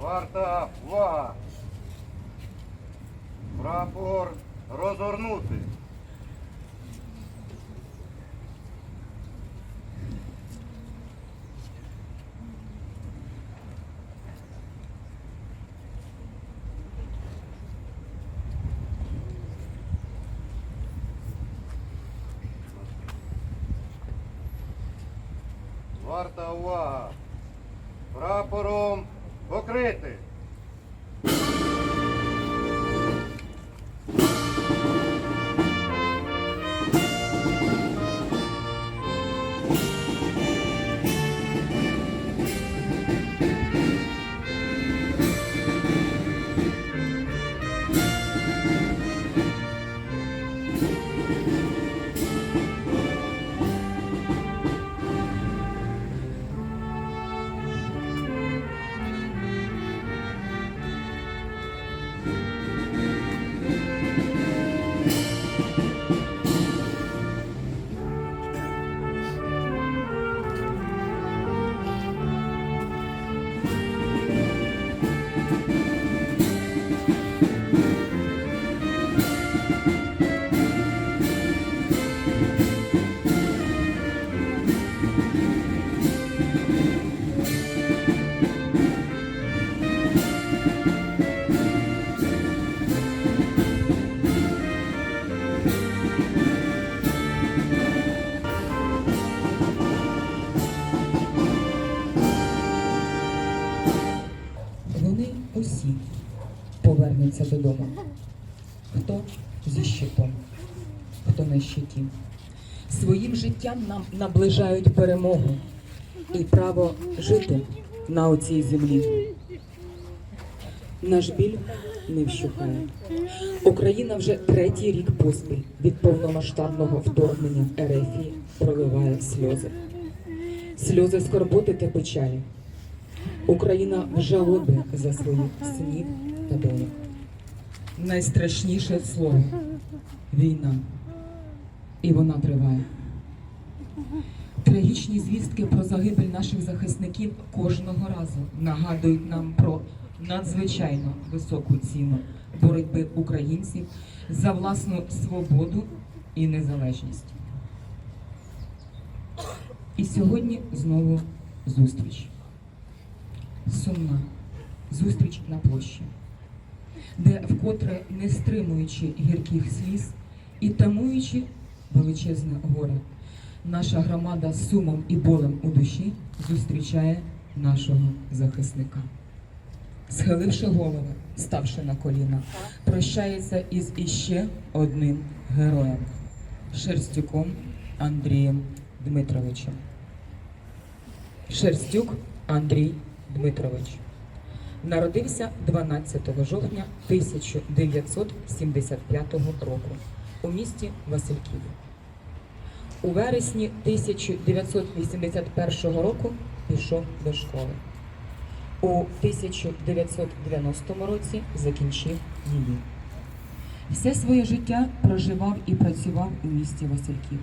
Варта, увага! Прапор розгорнути. Повернуться додому. Хто зі щитом, хто на щиті. Своїм життям нам наближають перемогу і право жити на оцій землі. Наш біль не вщухає. Україна вже третій рік поспіль від повномасштабного вторгнення РФ проливає сльози. Сльози скорботи та печалі. Україна в жалобі за своїх синів та доньок. Найстрашніше слово війна. І вона триває. Трагічні звістки про загибель наших захисників кожного разу нагадують нам про надзвичайно високу ціну боротьби українців за власну свободу і незалежність. І сьогодні знову зустріч сумна зустріч на площі, де вкотре не стримуючи гірких сліз і тамуючи величезне горе, наша громада з сумом і болем у душі зустрічає нашого захисника. Схиливши голови, ставши на коліна, прощається із іще одним героєм Шерстюком Андрієм Дмитровичем. Шерстюк Андрій Дмитрович. Народився 12 жовтня 1975 року у місті Васильків. У вересні 1981 року пішов до школи. У 1990 році закінчив її. Все своє життя проживав і працював у місті Васильків.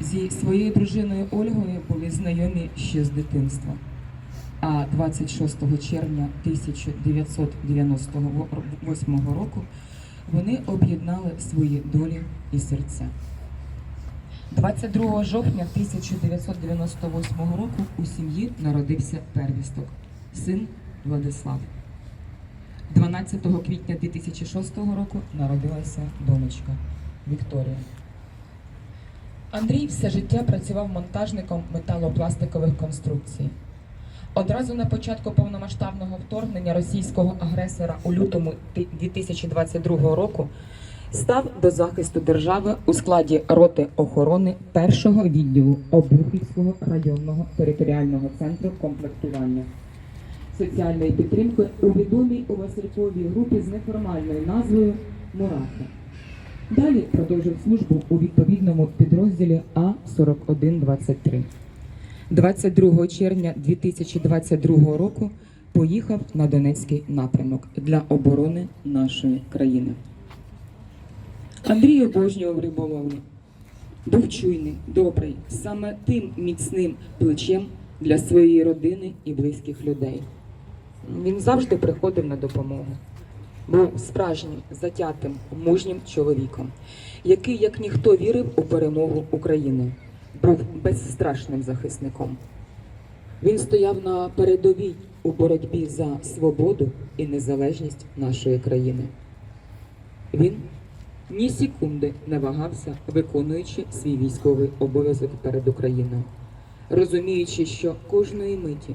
Зі своєю дружиною Ольгою були знайомі ще з дитинства. А 26 червня 1998 року вони об'єднали свої долі і серця. 22 жовтня 1998 року у сім'ї народився первісток, син Владислав. 12 квітня 2006 року народилася донечка Вікторія. Андрій все життя працював монтажником металопластикових конструкцій. Одразу на початку повномасштабного вторгнення російського агресора у лютому 2022 року став до захисту держави у складі роти охорони першого відділу Обухівського районного територіального центру комплектування соціальної підтримки у відомій у Васильковій групі з неформальною назвою Мурата. Далі продовжив службу у відповідному підрозділі А4123. 22 червня 2022 року поїхав на Донецький напрямок для оборони нашої країни. Андрій обожнював риболовлю. Був чуйний, добрий, саме тим міцним плечем для своєї родини і близьких людей. Він завжди приходив на допомогу. Був справжнім, затятим, мужнім чоловіком, який, як ніхто, вірив у перемогу України, був безстрашним захисником. Він стояв на передовій у боротьбі за свободу і незалежність нашої країни. Він ні секунди не вагався, виконуючи свій військовий обов'язок перед Україною, розуміючи, що кожної миті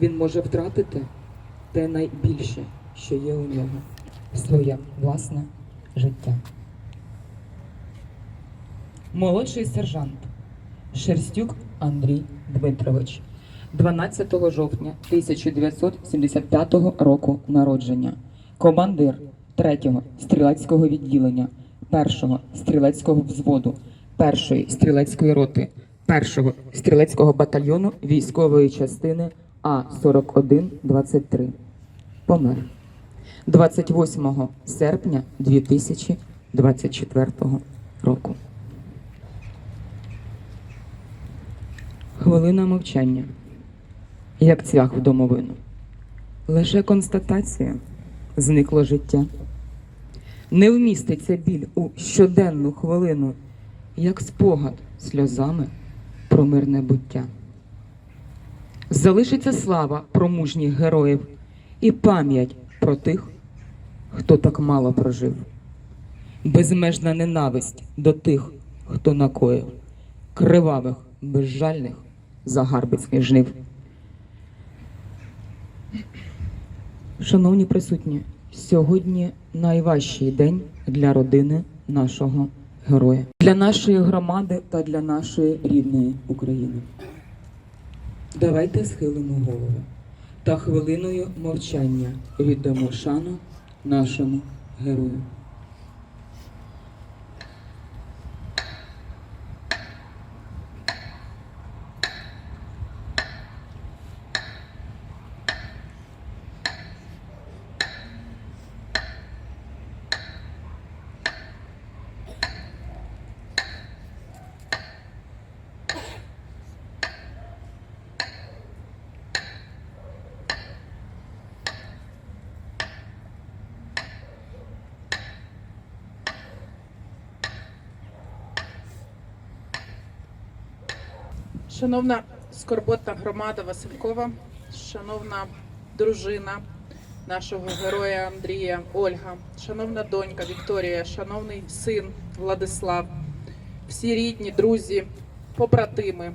він може втратити те найбільше, що є у нього своє власне життя. Молодший сержант Шерстюк Андрій Дмитрович, 12 жовтня 1975 року народження, командир 3-го стрілецького відділення, 1-го стрілецького взводу, 1-ї стрілецької роти, 1-го стрілецького батальйону військової частини А4123. Помер 28 серпня 2024 року. Хвилина мовчання, як цвях в домовину. Лише констатація зникло життя. Не вміститься біль у щоденну хвилину, як спогад сльозами про мирне буття. Залишиться слава про мужніх героїв і пам'ять про тих, хто так мало прожив. Безмежна ненависть до тих, хто накоїв кривавих, безжальних загарбицьких жнив. Шановні присутні, сьогодні найважчий день для родини нашого героя, для нашої громади та для нашої рідної України. Давайте схилимо голови та хвилиною мовчання віддамо шану нашому герою. Шановна скорботна громада Василькова, шановна дружина нашого героя Андрія Ольга, шановна донька Вікторія, шановний син Владислав, всі рідні, друзі, побратими,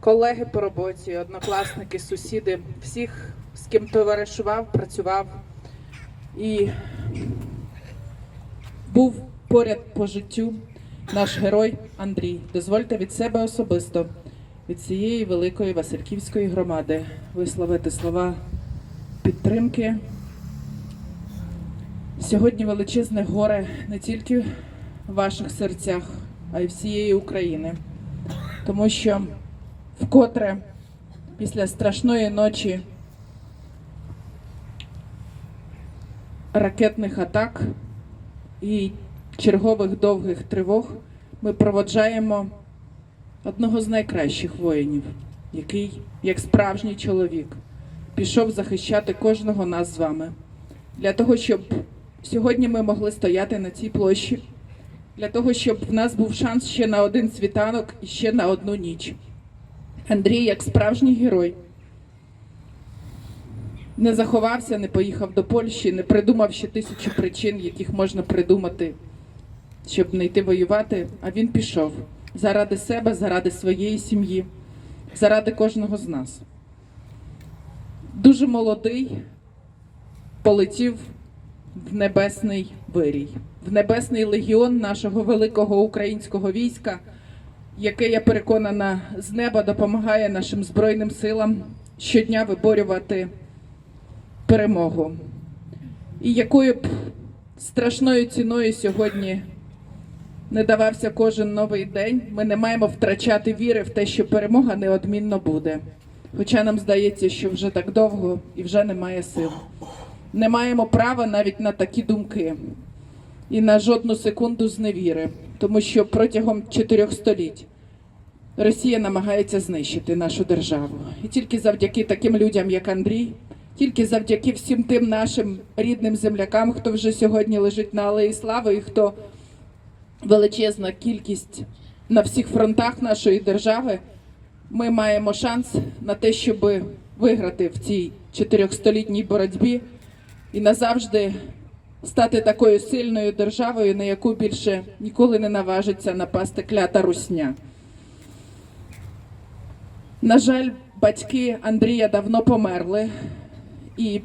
колеги по роботі, однокласники, сусіди, всіх, з ким товаришував, працював і був поряд по життю наш герой Андрій. Дозвольте від себе особисто від цієї великої Васильківської громади висловити слова підтримки. Сьогодні величезне горе не тільки в ваших серцях, а й всієї України, тому що вкотре після страшної ночі ракетних атак і чергових довгих тривог ми проводжаємо одного з найкращих воїнів, який, як справжній чоловік, пішов захищати кожного нас з вами для того, щоб сьогодні ми могли стояти на цій площі, для того, щоб в нас був шанс ще на один світанок і ще на одну ніч. Андрій, як справжній герой, не заховався, не поїхав до Польщі, не придумав ще тисячу причин, яких можна придумати, щоб не йти воювати, а він пішов заради себе, заради своєї сім'ї, заради кожного з нас. Дуже молодий полетів в небесний вирій, в небесний легіон нашого великого українського війська, яке я переконана з неба допомагає нашим збройним силам щодня виборювати перемогу. І якою б страшною ціною сьогодні не давався кожен новий день, ми не маємо втрачати віри в те, що перемога неодмінно буде. хоча нам здається, що вже так довго і вже немає сил. Не маємо права навіть на такі думки і на жодну секунду зневіри, тому що протягом чотирьох століть Росія намагається знищити нашу державу. І тільки завдяки таким людям, як Андрій, тільки завдяки всім тим нашим рідним землякам, хто вже сьогодні лежить на Алеї Слави, і хто величезна кількість на всіх фронтах нашої держави, ми маємо шанс на те, щоб виграти в цій чотирьохстолітній боротьбі і назавжди стати такою сильною державою, на яку більше ніколи не наважиться напасти клята русня. На жаль, батьки Андрія давно померли, і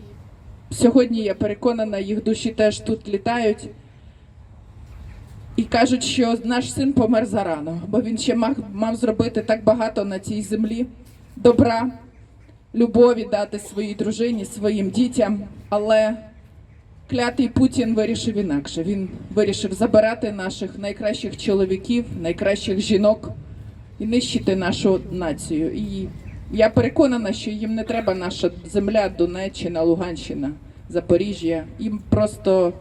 сьогодні я переконана, їх душі теж тут літають. І кажуть, що наш син помер зарано, бо він ще мав, мав зробити так багато на цій землі добра, любові дати своїй дружині, своїм дітям. Але клятий Путін вирішив інакше. Він вирішив забирати наших найкращих чоловіків, найкращих жінок і нищити нашу націю. І я переконана, що їм не треба наша земля, Донеччина, Луганщина, Запоріжжя. Їм просто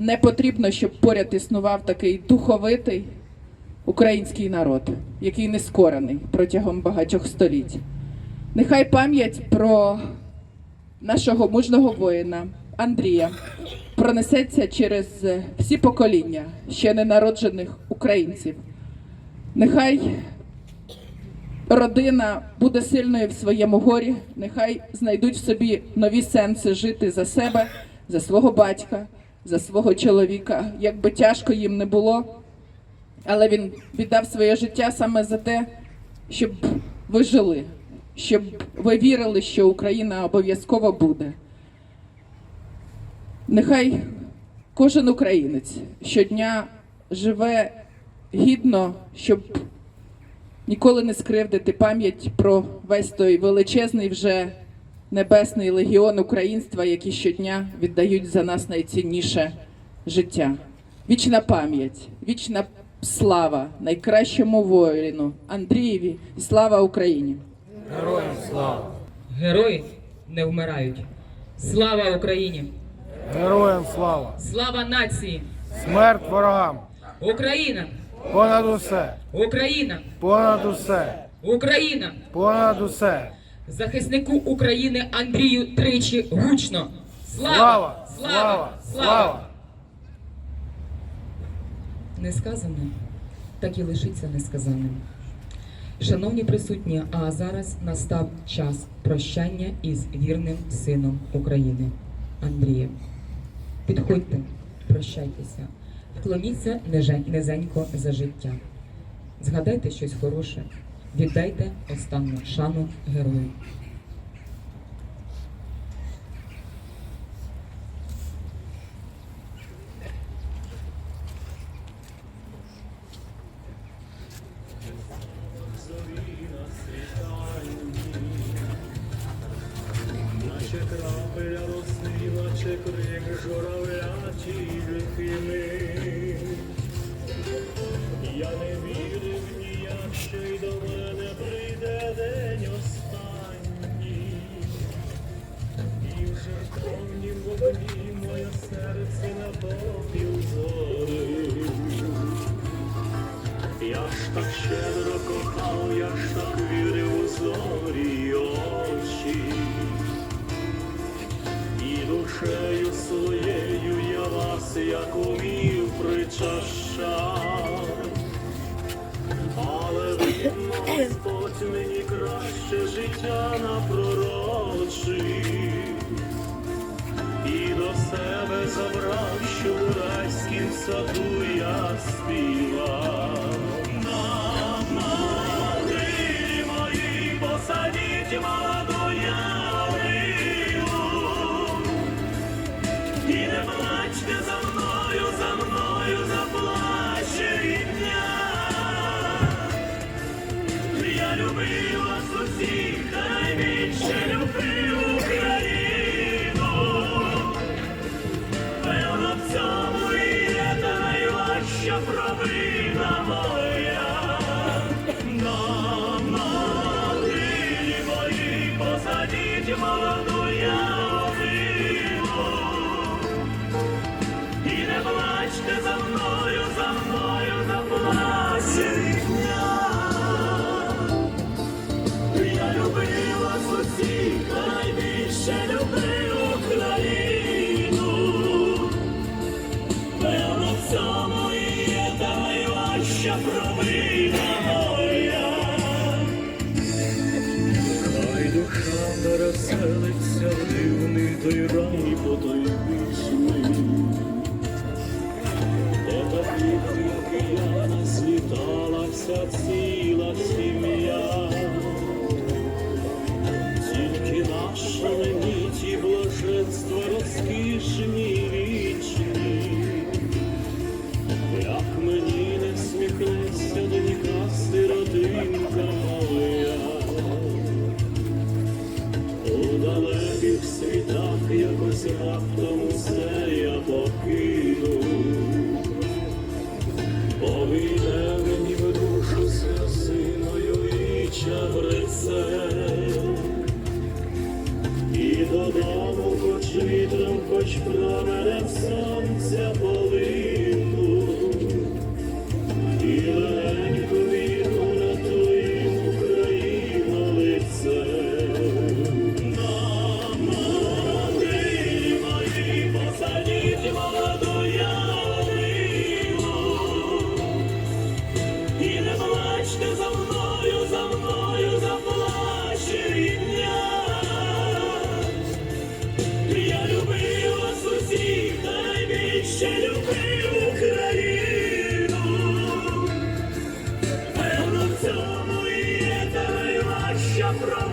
не потрібно, щоб поряд існував такий духовитий український народ, який не скорений протягом багатьох століть. Нехай пам'ять про нашого мужного воїна Андрія пронесеться через всі покоління ще ненароджених українців. Нехай родина буде сильною в своєму горі, нехай знайдуть в собі нові сенси жити за себе, за свого батька, за свого чоловіка. Як би тяжко їм не було, але він віддав своє життя саме за те, щоб ви жили, щоб ви вірили, що Україна обов'язково буде. Нехай кожен українець щодня живе гідно, щоб ніколи не скривдити пам'ять про весь той величезний вже небесний легіон українства, які щодня віддають за нас найцінніше життя. Вічна пам'ять, вічна слава найкращому воїну Андрієві і слава Україні! Героям слава! Герої не вмирають. Слава Україні! Героям слава! Слава нації! Смерть ворогам! Україна! Понад усе! Україна! Понад усе! Україна! Понад усе! Захиснику України Андрію тричі гучно! Слава! Слава! Слава! Несказане, так і лишиться несказаним. Шановні присутні, а зараз настав час прощання із вірним сином України Андрієм. Підходьте, прощайтеся, вклоніться низенько за життя. Згадайте щось хороше, віддайте останню шану герою. Я як умів, причащав. Але видно, Господь мені краще життя напророчив. І до себе забрав, що у райськім саду я співав. Веселиться дивний той рай потойбічний, де та квітинки я насліталася всі. життя брисе, і додому хоч вітром, хоч променем сонця. Bravo!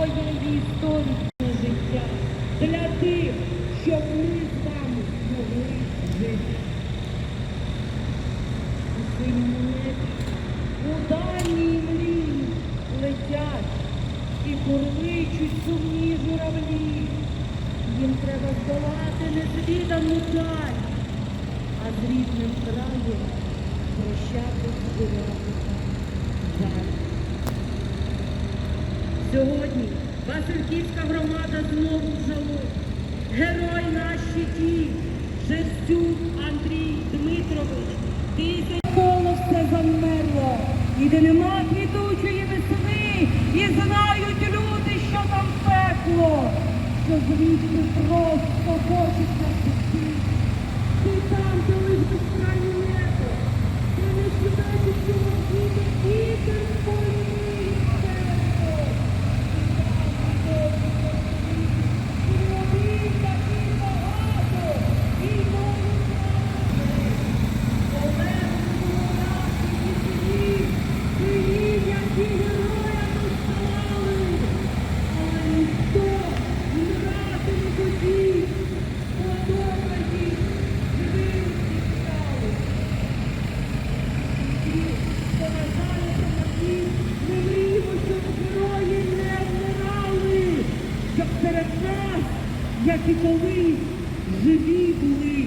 vogliono gli studi вмерло, і де нема квітучої весни, і знають люди, що там пекло, що звідси просто хочеться піти. Ти там, де лиш безкрайне небо, ти не сюди, що вам вітер вітер спорі. і коли живі були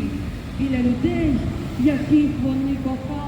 біля людей, яких вони кохали.